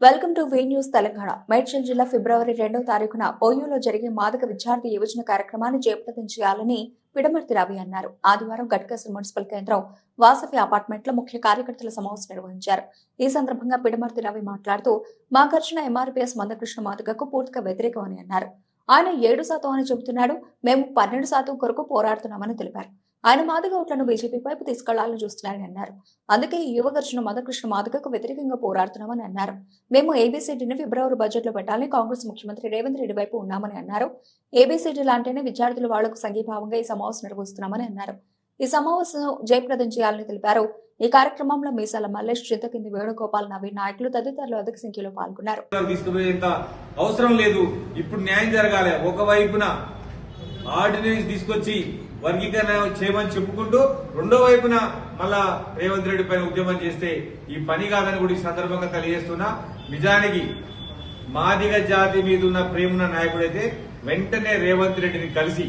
Welcome to V news Telangana. Medchal జిల్లా ఫిబ్రవరి రెండవ తారీఖున ఓయూలో జరిగే మాదక విద్యార్థి యువజన కార్యక్రమాన్ని జయప్రదం చేయాలని పిడమర్తి రవి అన్నారు. ఆదివారం గట్కేశ్వర మున్సిపల్ కేంద్రం వాసవి అపార్ట్మెంట్లో ముఖ్య కార్యకర్తల సమావేశం నిర్వహించారు. ఈ సందర్భంగా పిడమర్తి రవి మాట్లాడుతూ మా ఘర్షణ ఎంఆర్పీఎస్ మందకృష్ణ మాదకకు పూర్తిగా వ్యతిరేకమని అన్నారు. ఆయన ఏడు శాతం అని చెబుతున్నాడు మేము పన్నెండు శాతం కొరకు పోరాడుతున్నామని తెలిపారు. ఆయన మాదిగ ఓట్లను బీజేపీ వైపు తీసుకెళ్ళాలని చూస్తున్నారని అన్నారు. అందుకే ఈ యువకర్షణ మధకృష్ణ మదకృష్ణ వ్యతిరేకంగా పోరాడుతున్నామని అన్నారు. మేము ఏబీసీడీని ఫిబ్రవరి బడ్జెట్లో పెట్టాలని కాంగ్రెస్ ముఖ్యమంత్రి రేవంత్ రెడ్డి వైపు ఉన్నామని అన్నారు. ఏబీసీడీ అంటేనే విద్యార్థులు వాళ్ళకు సంఘీభావంగా ఈ సమావేశం నిర్వహిస్తున్నామని అన్నారు. ఈ సమావేశం జయప్రదం చేయాలని తెలిపారు. ఈ కార్యక్రమంలో మీసాల మల్లేష్ చింతకింది వేణుగోపాల్ నవీన్ నాయకులు తదితరులు అధిక సంఖ్యలో పాల్గొన్నారు. తీసుకుపోయేంత అవసరం లేదు. ఇప్పుడు న్యాయం జరగాలి. ఒకవైపున ఆర్డినెన్స్ తీసుకొచ్చి వర్గీకరణ చేయమని చెప్పుకుంటూ రెండో వైపున మళ్ళా రేవంత్ రెడ్డి పైన ఉద్యమం చేస్తే ఈ పని కాదని కూడా ఈ సందర్భంగా తెలియజేస్తున్నా. నిజానికి మాదిగ జాతి మీద ఉన్న ప్రేమన నాయకుడైతే వెంటనే రేవంత్ రెడ్డిని కలిసి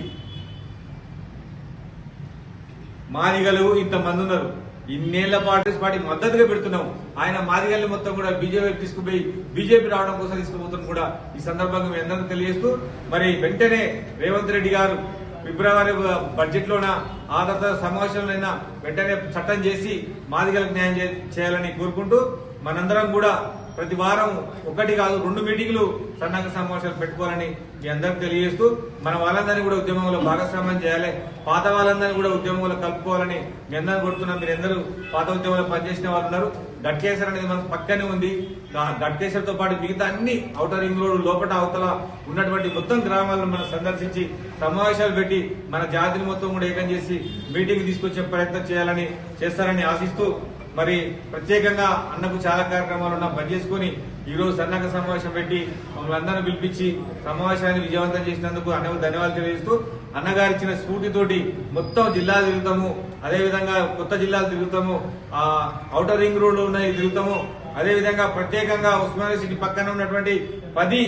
మాదిగలు ఇంతమంది ఉన్నారు. ఇన్నేళ్ళ పాటు పార్టీ మద్దతుగా పెడుతున్నాం. ఆయన మాదిగల్ని మొత్తం కూడా బీజేపీ తీసుకుపోయి బీజేపీ రావడం కోసం తీసుకుపోతున్న కూడా ఈ సందర్భంగా మీ అందరికీ తెలియజేస్తూ మరి వెంటనే రేవంత్ రెడ్డి గారు ఫిబ్రవరి బడ్జెట్లోన ఆ తర్వాత సమావేశంలో వెంటనే చట్టం చేసి మాదిగలకు న్యాయం చే- చేయాలని కోరుకుంటూ మనందరం కూడా ప్రతి వారం ఒకటి కాదు రెండు మీటింగ్లు సన్నాహక సమావేశాలు పెట్టుకోవాలని మీ అందరికి తెలియజేస్తూ మన వాళ్ళందరినీ కూడా ఉద్యమంలో భాగస్వామ్యం చేయాలి. పాత వాళ్ళందరినీ కూడా ఉద్యమంలో కలుపుకోవాలని మీ అందరూ కొడుతున్నాం మీరు అందరూ పాత ఉద్యమంలో పనిచేసిన వాళ్ళు ఉన్నారు గట్కేశ్వర్ అనేది మనకు పక్కనే ఉంది. గా- గట్కేశ్వర్తో పాటు మిగతా అన్ని ఔటర్ రింగ్ రోడ్ లోపల అవతల ఉన్నటువంటి మొత్తం గ్రామాలను మనం సందర్శించి సమావేశాలు పెట్టి మన జాతిని మొత్తం కూడా ఏకం చేసి మీటింగ్ తీసుకొచ్చే ప్రయత్నం చేయాలని చేస్తారని ఆశిస్తూ మరి ప్రత్యేకంగా అన్నకు చాలా కార్యక్రమాలు ఉన్నా బంద్ చేసుకుని ఈ రోజు సన్నాహక సమావేశం పెట్టి మమ్మల్ని అందరిని పిలిపించి సమావేశాన్ని విజయవంతం చేసినందుకు అన్నకు ధన్యవాదాలు తెలియజేస్తూ అన్నగారు ఇచ్చిన స్ఫూర్తితోటి మొత్తం జిల్లాలు తిరుగుతాము అదేవిధంగా కొత్త జిల్లాలు తిరుగుతాము ఆ ఔటర్ రింగ్ రోడ్లు ఉన్నాయి తిరుగుతాము అదేవిధంగా ప్రత్యేకంగా ఉస్మానియా సిటీ పక్కన ఉన్నటువంటి పది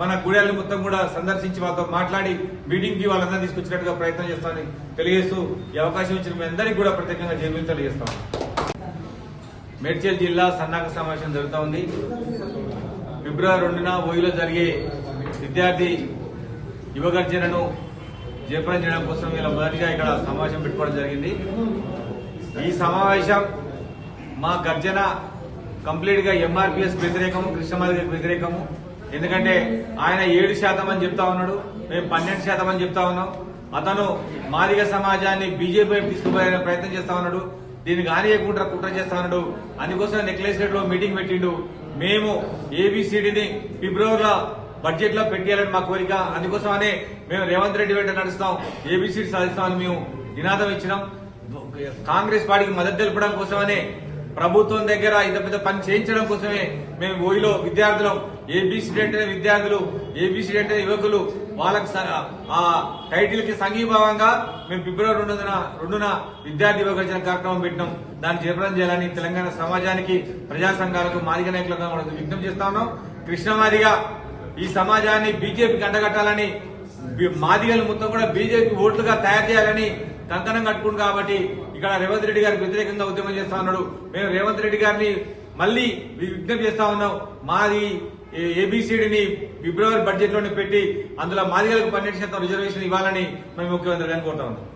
మన గుడాలను మొత్తం కూడా సందర్శించి వాళ్ళతో మాట్లాడి మీటింగ్కి వాళ్ళందరినీ తీసుకొచ్చినట్టుగా ప్రయత్నం చేస్తామని తెలియజేస్తూ ఈ అవకాశం ఇచ్చిన మీ అందరికీ కూడా ప్రత్యేకంగా జైలు తెలియజేస్తాం. మేడ్చల్ జిల్లా సన్నాహక సమావేశం జరుగుతూ ఉంది. ఫిబ్రవరి రెండున ఓయిలో జరిగే విద్యార్థి యువగర్జనను జయప్రదం చేయడం కోసం ఇలా మొదటిగా ఇక్కడ సమావేశం పెట్టుకోవడం జరిగింది. ఈ సమావేశం మా గర్జన కంప్లీట్గా ఎంఆర్పిఎస్ వ్యతిరేకము కృష్ణమాదికి వ్యతిరేకము ఎందుకంటే ఆయన ఏడు శాతం అని చెప్తా ఉన్నాడు మేము పన్నెండు శాతం అని చెప్తా ఉన్నాం. అతను మాదిగ సమాజాన్ని బీజేపీ తీసుకుపోయే ప్రయత్నం చేస్తా ఉన్నాడు దీన్ని హానియకుండా కుట్ర చేస్తా ఉన్నాడు. అందుకోసం నెక్లెస్లో మీటింగ్ పెట్టిండు. మేము ఏబిసిడిని ఫిబ్రవరిలో బడ్జెట్లో పెట్టేయాలని మా కోరిక. అందుకోసమనే మేము రేవంత్ రెడ్డి వెంట నడుస్తాం. ఏబిసిడి సాధిస్తామని మేము నినాదం ఇచ్చినాం. కాంగ్రెస్ పార్టీకి మద్దతు తెలపడం కోసమనే ప్రభుత్వం దగ్గర ఇంత పెద్ద పని చేయించడం కోసమే మేము ఓయిలో విద్యార్థులం. ఏబిసిడి అంటే విద్యార్థులు ఏబిసిడి అంటే యువకులు. వాళ్ళకి ఆ టైటిల్కి సంఘీభావంగా మేము ఫిబ్రవరి రెండున రెండున విద్యార్థి విభజన కార్యక్రమం పెట్టినాం. దాన్ని జయప్రదం చేయాలని తెలంగాణ సమాజానికి ప్రజా సంఘాలకు మాదిగ నాయకులుగా మనం విజ్ఞప్తి చేస్తా ఉన్నాం. కృష్ణమాదిగా ఈ సమాజాన్ని బీజేపీకి అండగట్టాలని మాదిగలు మొత్తం కూడా బీజేపీ ఓట్లుగా తయారు చేయాలని కంకణం కట్టుకుంది కాబట్టి ఇక్కడ రేవంత్ రెడ్డి గారికి వ్యతిరేకంగా ఉద్యమం చేస్తా ఉన్నాడు. మేము రేవంత్ రెడ్డి గారిని మళ్ళీ విజ్ఞప్తి చేస్తా ఉన్నాం. మాది ఏబిసిడిని ఫిబ్రవరి బడ్జెట్లోనే పెట్టి అందులో మాదిగలకు పన్నెండు శాతం రిజర్వేషన్ ఇవ్వాలని మేము ముఖ్యమంత్రి గారిని కోరుతా ఉన్నాం.